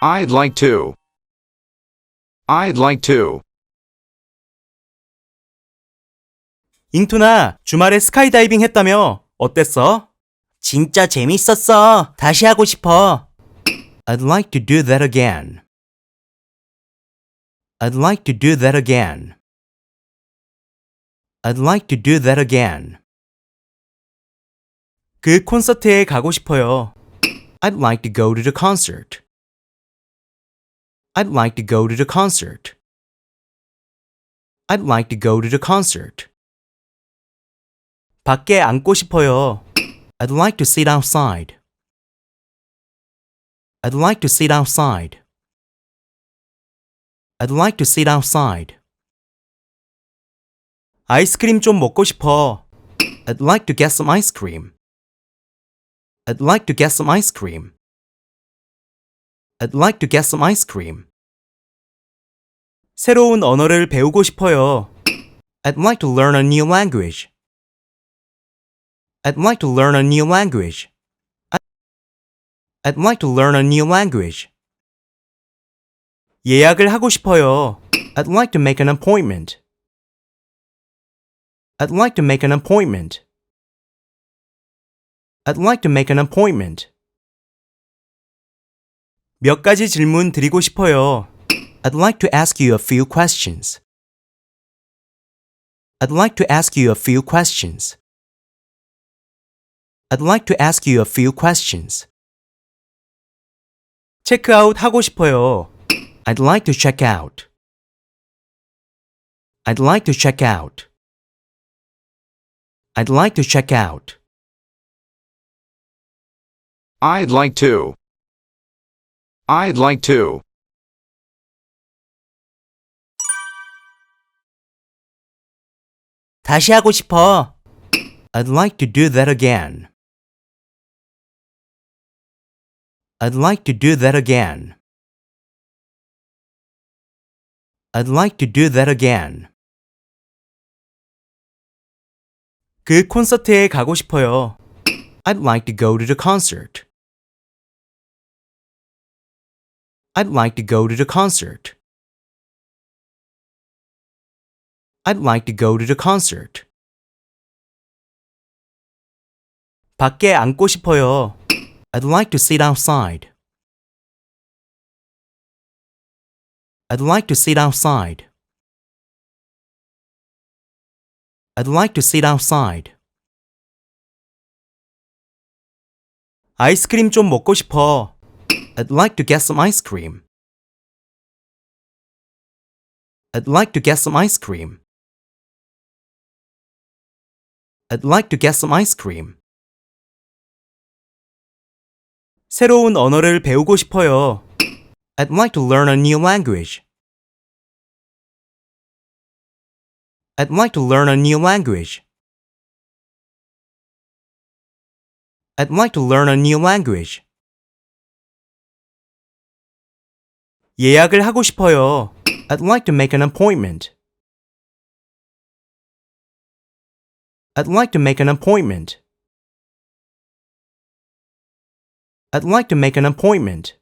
I'd like to. I'd like to. 잉투나 주말에 스카이다이빙 했다며? 어땠어? 진짜 재밌었어. 다시 하고 싶어. I'd like to do that again. I'd like to do that again. I'd like to do that again. 그 콘서트에 가고 싶어요. I'd like to go to the concert. I'd like to go to the concert. I'd like to go to the concert. 밖에 앉고 싶어요. I'd like to sit outside. I'd like to sit outside. I'd like to sit outside. 아이스크림 좀 먹고 싶어. I'd like to get some ice cream. I'd like to get some ice cream. I'd like to get some ice cream. 새로운 언어를 배우고 싶어요. I'd like to learn a new language. I'd like to learn a new language. I- I'd like to learn a new language. 예약을 하고 싶어요. I'd like to make an appointment. I'd like to make an appointment. I'd like to make an appointment. 몇 가지 질문 드리고 싶어요. I'd like to ask you a few questions. I'd like to ask you a few questions. I'd like to ask you a few questions. 체크아웃 하고 싶어요. I'd like to check out. I'd like to check out. I'd like to check out. I'd like to. I'd like to. 다시 하고 싶어. I'd like to do that again. I'd like to do that again. I'd like to do that again. 그 콘서트에 가고 싶어요. I'd like to go to the concert. I'd like to go to the concert. I'd like to go to the concert. 밖에 앉고 싶어요. I'd like to sit outside. I'd like to sit outside. I'd like to sit outside. 아이스크림 좀 먹고 싶어. I'd like to get some ice cream. I'd like to get some ice cream. I'd like to get some ice cream. 새로운 언어를 배우고 싶어요. I'd like to learn a new language. I'd like to learn a new language. I'd like to learn a new language. 예약을 하고 싶어요. I'd like to make an appointment. I'd like to make an appointment. I'd like to make an appointment.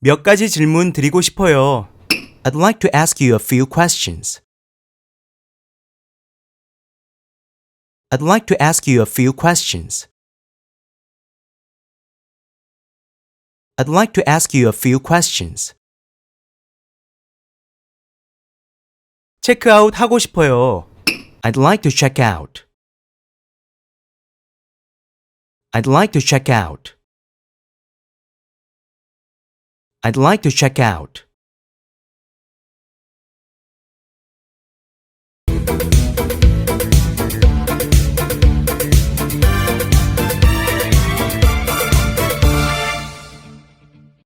몇 가지 질문 드리고 싶어요. I'd like to ask you a few questions. I'd like to ask you a few questions. I'd like to ask you a few questions. 체크아웃 하고 싶어요. I'd like to check out. I'd like to check out. I'd like to check out.